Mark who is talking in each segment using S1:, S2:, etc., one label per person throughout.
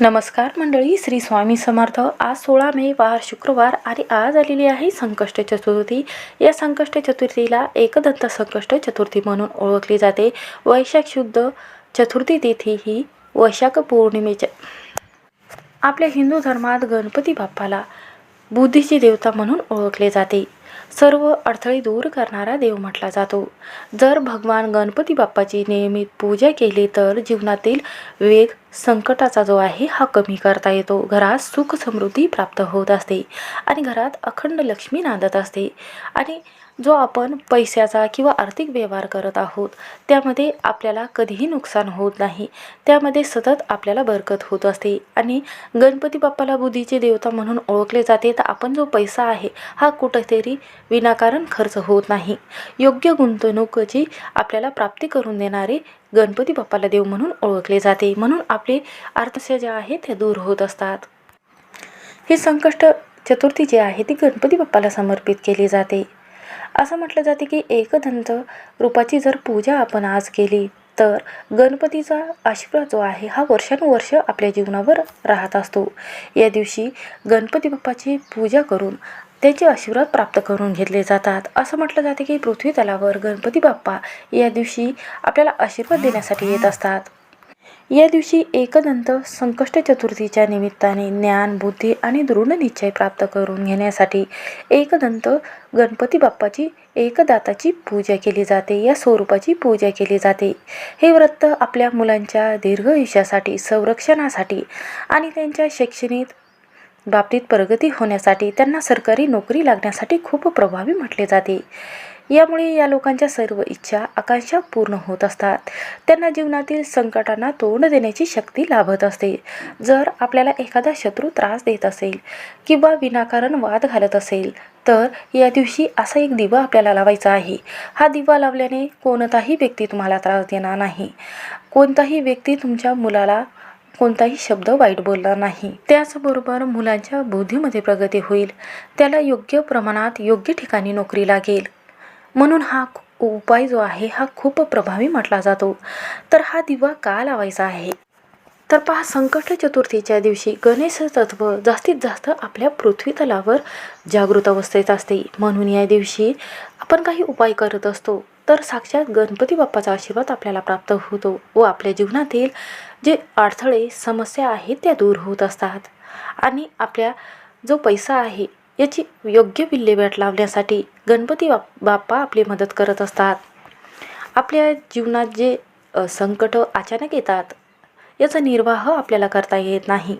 S1: नमस्कार मंडळी श्री स्वामी समर्थ. आज सोळा मे वार शुक्रवार आणि आज आलेली आहे संकष्ट चतुर्थी. या संकष्ट चतुर्थीला एकदंत संकष्ट चतुर्थी म्हणून ओळखली जाते. वैशाख शुद्ध चतुर्थी तिथी ही वैशाख पौर्णिमेच्या. आपल्या हिंदू धर्मात गणपती बाप्पाला बुद्धीची देवता म्हणून ओळखले जाते. सर्व अडथळे दूर करणारा देव म्हटला जातो. जर भगवान गणपती बाप्पाची नियमित पूजा केली तर जीवनातील वेग संकटाचा जो आहे हा कमी करता येतो. घरात सुख समृद्धी प्राप्त होत असते आणि घरात अखंड लक्ष्मी नांदत असते. आणि जो आपण पैशाचा किंवा आर्थिक व्यवहार करत आहोत त्यामध्ये आपल्याला कधीही नुकसान होत नाही. त्यामध्ये सतत आपल्याला बरकत होत असते. आणि गणपती बाप्पाला बुद्धीचे देवता म्हणून ओळखले जाते. तर आपण जो पैसा आहे हा कुठेतरी विनाकारण खर्च होत नाही. योग्य गुंतवणुकीची आपल्याला प्राप्ती करून देणारे गणपती बाप्पाला देव म्हणून ओळखले जाते. म्हणून आपले आर्तस्य जे आहे ते दूर होत असतात. हे संकष्ट चतुर्थी जी आहे ती गणपती बाप्पाला समर्पित केली जाते. असं म्हटलं जाते की एकदंत रूपाची जर पूजा आपण आज केली तर गणपतीचा आशीर्वाद जो आहे हा वर्षानुवर्ष आपल्या जीवनावर राहत असतो. या दिवशी गणपती बाप्पाची पूजा करून त्यांचे आशीर्वाद प्राप्त करून घेतले जातात. असं म्हटलं जाते की पृथ्वी तलावर गणपती बाप्पा या दिवशी आपल्याला आशीर्वाद देण्यासाठी येत असतात. या दिवशी एकदंत संकष्ट चतुर्थीच्या निमित्ताने ज्ञान बुद्धी आणि दृढ निश्चय प्राप्त करून घेण्यासाठी एकदंत गणपती बाप्पाची एकदाताची पूजा केली जाते. या स्वरूपाची पूजा केली जाते. हे व्रत आपल्या मुलांच्या दीर्घ आयुष्यासाठी संरक्षणासाठी आणि त्यांच्या शैक्षणिक बाबतीत प्रगती होण्यासाठी त्यांना सरकारी नोकरी लागण्यासाठी खूप प्रभावी म्हटले जाते. यामुळे या लोकांच्या सर्व इच्छा आकांक्षा पूर्ण होत असतात. त्यांना जीवनातील संकटांना तोंड देण्याची शक्ती लाभत असते. जर आपल्याला एखादा शत्रू त्रास देत असेल किंवा विनाकारण वाद घालत असेल तर या दिवशी असा एक दिवा आपल्याला लावायचा आहे. हा दिवा लावल्याने कोणताही व्यक्ती तुम्हाला त्रास देणार नाही. कोणताही व्यक्ती तुमच्या मुलाला कोणताही शब्द वाईट बोलला नाही. त्याचबरोबर मुलांच्या बुद्धीमध्ये प्रगती होईल. त्याला योग्य प्रमाणात योग्य ठिकाणी नोकरी लागेल. म्हणून हा उपाय जो आहे हा खूप प्रभावी म्हटला जातो. तर हा दिवा का लावायचा आहे? तर पहा संकट चतुर्थीच्या दिवशी गणेश तत्व जास्तीत जास्त आपल्या पृथ्वी तलावर जागृत अवस्थेत असते. म्हणून या दिवशी आपण काही उपाय करत असतो. तर साक्षात गणपती बाप्पाचा आशीर्वाद आपल्याला प्राप्त होतो व आपल्या जीवनातील जे अडथळे समस्या आहेत त्या दूर होत असतात. आणि आपल्या जो पैसा आहे याची योग्य विल्हेवाट लावण्यासाठी गणपती बाप बाप्पा आपली मदत करत असतात. आपल्या जीवनात जे संकट अचानक येतात याचा निर्वाह आपल्याला करता येत नाही.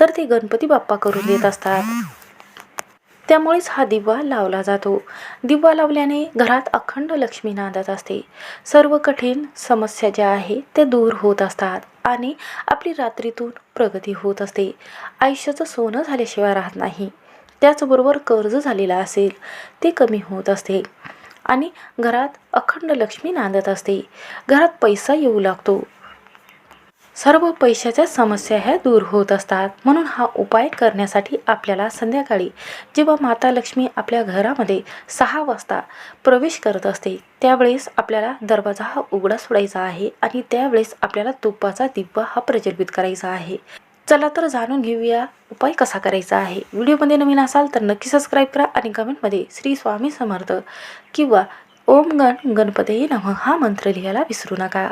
S1: तर ते गणपती बाप्पा करून देत असतात. त्यामुळेच हा दिवा लावला जातो. दिवा लावल्याने घरात अखंड लक्ष्मी नांदत असते. सर्व कठीण समस्या ज्या आहे ते दूर होत असतात आणि आपली रात्रीतून प्रगती होत असते. आयुष्याचं सोनं झाल्याशिवाय राहत नाही. त्याचबरोबर कर्ज झालेला असेल ते कमी होत असते. आणि घरात अखंड लक्ष्मी नांदत असते. घरात पैसा येऊ लागतो. सर्व पैशाच्या समस्या ह्या दूर होत असतात. म्हणून हा उपाय करण्यासाठी आपल्याला संध्याकाळी जेव्हा माता लक्ष्मी आपल्या घरामध्ये सहा वाजता प्रवेश करत असते त्यावेळेस आपल्याला दरवाजा हा उघडा सोडायचा आहे आणि त्यावेळेस आपल्याला तुपाचा दिवा हा प्रज्वलित करायचा आहे. चला तर जाणून घेऊया उपाय कसा करायचा आहे. व्हिडिओमध्ये नवीन असाल तर नक्की सबस्क्राईब करा आणि कमेंटमध्ये श्री स्वामी समर्थ किंवा ओम गण गणपती नम हा मंत्र लिहायला विसरू नका.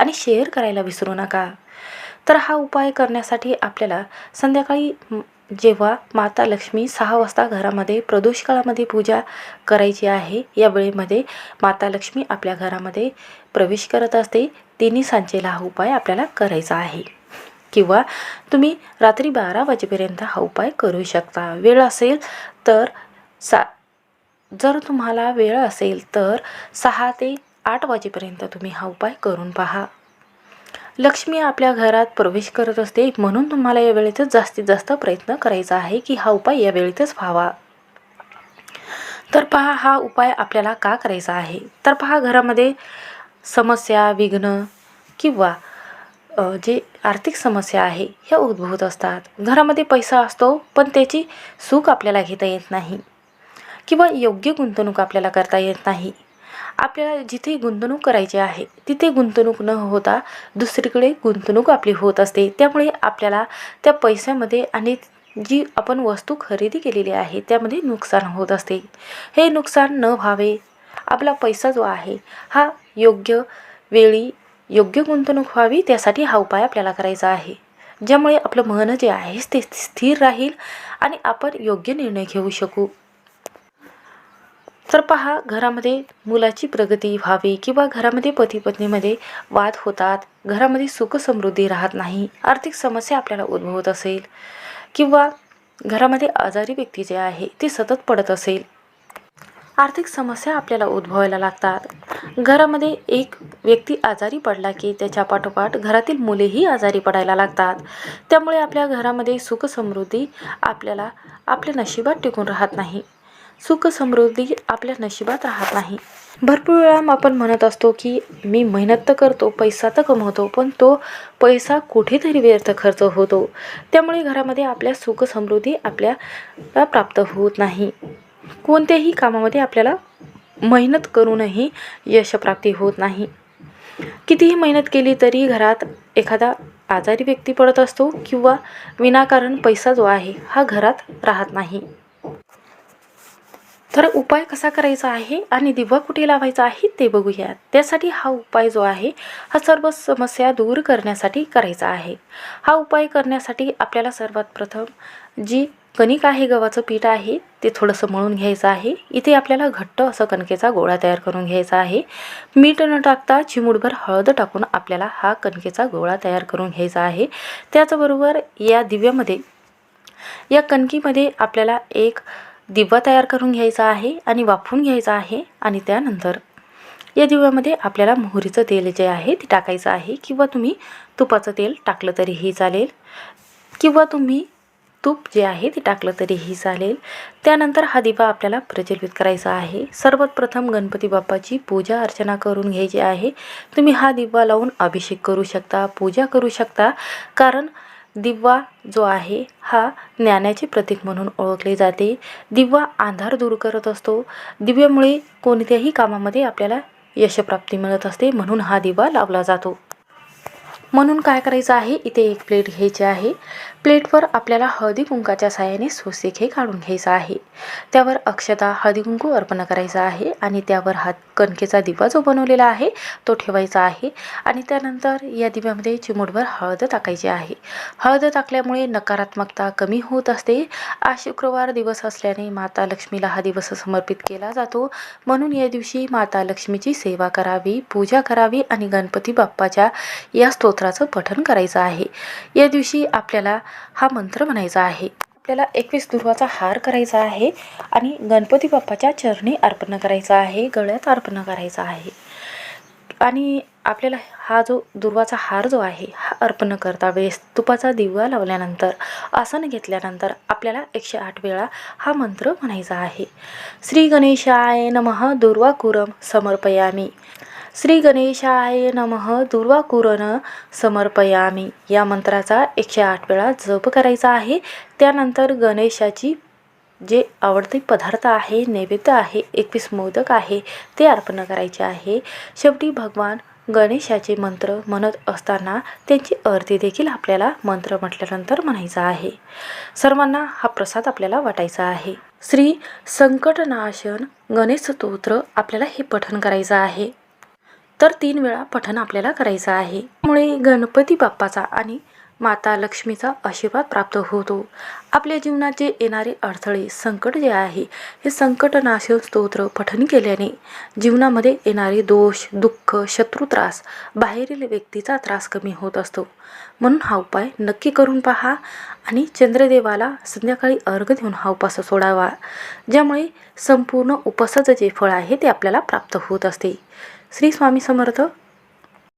S1: आणि शेअर करायला विसरू नका. तर हा उपाय करण्यासाठी आपल्याला संध्याकाळी जेव्हा माता लक्ष्मी सहा वाजता घरामध्ये प्रदोष काळामध्ये पूजा करायची आहे या वेळेमध्ये माता लक्ष्मी आपल्या घरामध्ये प्रवेश करत असते. तिन्ही सांजेला हा उपाय आपल्याला करायचा आहे. किंवा तुम्ही रात्री बारा वाजेपर्यंत हा उपाय करू शकता. वेळ असेल तर सा जर तुम्हाला वेळ असेल तर सहा ते आठ वाजेपर्यंत तुम्ही हा उपाय करून पहा. लक्ष्मी आपल्या घरात प्रवेश करत असते म्हणून तुम्हाला या वेळेतच जास्तीत जास्त प्रयत्न करायचा आहे की हा उपाय या वेळेतच व्हावा. तर पहा हा उपाय आपल्याला का करायचा आहे? तर पहा घरामध्ये समस्या विघ्न किंवा जे आर्थिक समस्या आहे ह्या उद्भवत असतात. घरामध्ये पैसा असतो पण त्याची सुख आपल्याला घेता येत नाही किंवा योग्य गुंतवणूक आपल्याला करता येत नाही. आपल्याला जिथे गुंतवणूक करायची आहे तिथे गुंतवणूक न होता दुसरीकडे गुंतवणूक आपली होत असते. त्यामुळे आपल्याला त्या पैशामध्ये आणि जी आपण वस्तू खरेदी केलेली आहे त्यामध्ये नुकसान होत असते. हे नुकसान न व्हावे आपला पैसा जो आहे हा योग्य वेळी योग्य गुंतवणूक व्हावी त्यासाठी हा उपाय आपल्याला करायचा आहे. ज्यामुळे आपलं मन जे आहे ते स्थिर राहील आणि आपण योग्य निर्णय घेऊ शकू. तर पहा घरामध्ये मुलाची प्रगती व्हावी किंवा घरामध्ये पती पत्नीमध्ये वाद होतात घरामध्ये सुख समृद्धी राहत नाही आर्थिक समस्या आपल्याला उद्भवत असेल किंवा घरामध्ये आजारी व्यक्ती जे आहे ते सतत पडत असेल. आर्थिक समस्या आपल्याला उद्भवायला लागतात. घरामध्ये एक व्यक्ती आजारी पडला की त्याच्या पाठोपाठ घरातील मुलेही आजारी पडायला लागतात. त्यामुळे आपल्या घरामध्ये सुख समृद्धी आपल्याला आपल्या नशिबात टिकून राहत नाही. सुख समृद्धी आपल्या नशिबात राहत नाही. भरपूर वेळा आपण म्हणत असतो की मी मेहनत तर करतो पैसा तर कमवतो पण तो पैसा कुठेतरी व्यर्थ खर्च होतो. त्यामुळे घरामध्ये आपल्या सुख समृद्धी आपल्याला प्राप्त होत नाही. कोणत्याही कामामध्ये आपल्याला मेहनत करूनही यशप्राप्ती होत नाही. कितीही मेहनत केली तरी घरात एखादा आजारी व्यक्ती पडत असतो किंवा विनाकारण पैसा जो आहे हा घरात राहत नाही. तर उपाय कसा करायचा आहे आणि दिवा कुठे लावायचा आहे ते बघूया त्यासाठी हा उपाय जो आहे हा सर्व समस्या दूर करण्यासाठी करायचा आहे. हा उपाय करण्यासाठी आपल्याला सर्वात प्रथम जी कणिक आहे गव्हाचं पीठ आहे ते थोडंसं मळून घ्यायचं आहे. इथे आपल्याला घट्ट असं कणकेचा गोळा तयार करून घ्यायचा आहे. मीठ न टाकता चिमूडभर हळद टाकून आपल्याला हा कणकेचा गोळा तयार करून घ्यायचा आहे. त्याचबरोबर या दिव्यामध्ये या कणकीमध्ये आपल्याला एक दिवा तयार करून घ्यायचा आहे आणि वाफवून घ्यायचा आहे आणि त्यानंतर या दिव्यामध्ये आपल्याला मोहरीचं तेल जे आहे ते टाकायचं आहे किंवा तुम्ही तुपाचं तेल टाकलं तरीही चालेल किंवा तुम्ही तूप जे आहे ते टाकलं तरीही चालेल. त्यानंतर हा दिवा आपल्याला प्रज्वलित करायचा आहे. सर्वात प्रथम गणपती बाप्पाची पूजा अर्चना करून घ्यायची आहे. तुम्ही हा दिवा लावून अभिषेक करू शकता पूजा करू शकता. कारण दिवा जो आहे हा ज्ञानाचे प्रतीक म्हणून ओळखले जाते. दिवा अंधार दूर करत असतो. दिव्यामुळे कोणत्याही कामामध्ये आपल्याला यशप्राप्ती मिळत असते म्हणून हा दिवा लावला जातो. म्हणून काय करायचं आहे? इथे एक प्लेट घ्यायची आहे. प्लेटवर आपल्याला हळदी कुंकाच्या साहाय्याने सोसेखे काढून घ्यायचं आहे. त्यावर अक्षता हळदी कुंकू अर्पण करायचा आहे आणि त्यावर हा कणकेचा दिवा जो बनवलेला आहे तो ठेवायचा आहे आणि त्यानंतर या दिव्यामध्ये चिमूटभर हळद टाकायची आहे. हळद टाकल्यामुळे नकारात्मकता कमी होत असते. आज शुक्रवार दिवस असल्याने माता लक्ष्मीला हा दिवस समर्पित केला जातो. म्हणून या दिवशी माता लक्ष्मीची सेवा करावी पूजा करावी आणि गणपती बाप्पाच्या या स्तोत्राचं पठण करायचं आहे. या दिवशी आपल्याला हा मंत्र म्हणायचा आहे. आपल्याला एकवीस दुर्वाचा हार करायचा आहे आणि गणपती बाप्पाच्या चरणी अर्पण करायचा आहे गळ्यात अर्पण करायचा आहे. आणि आपल्याला हा जो दुर्वाचा हार जो आहे हा अर्पण करता वेळेस तुपाचा दिवा लावल्यानंतर आसन घेतल्यानंतर आपल्याला एकशे आठ वेळा हा मंत्र म्हणायचा आहे. श्री गणेशाय नमः दुर्वाकुरम समर्पयामी. श्री गणेशाय नमः दुर्वाकुरन समर्पयामी. या मंत्राचा एकशे आठ वेळा जप करायचा आहे. त्यानंतर गणेशाची जे आवडते पदार्थ आहे नैवेद्य आहे एकवीस मोदक आहे ते अर्पण करायचे आहे. शेवटी भगवान गणेशाचे मंत्र म्हणत असताना त्यांची आरती देखील आपल्याला मंत्र म्हटल्यानंतर म्हणायचा आहे. सर्वांना हा प्रसाद आपल्याला वाटायचा आहे. श्री संकटनाशन गणेश स्तोत्र आपल्याला हे पठण करायचं आहे. तर तीन वेळा पठण आपल्याला करायचं आहे. त्यामुळे गणपती बाप्पाचा आणि माता लक्ष्मीचा आशीर्वाद प्राप्त होतो. आपल्या जीवनात जे येणारे अडथळे संकट जे आहे हे संकटनाश स्तोत्र पठण केल्याने जीवनामध्ये येणारे दोष दुःख शत्रू त्रास बाहेरील व्यक्तीचा त्रास कमी होत असतो. म्हणून हा उपाय नक्की करून पहा आणि चंद्रदेवाला संध्याकाळी अर्घ देऊन हा उपास सोडावा. ज्यामुळे संपूर्ण उपासाचं जे फळ आहे ते आपल्याला प्राप्त होत असते. श्री स्वामी समर्थ.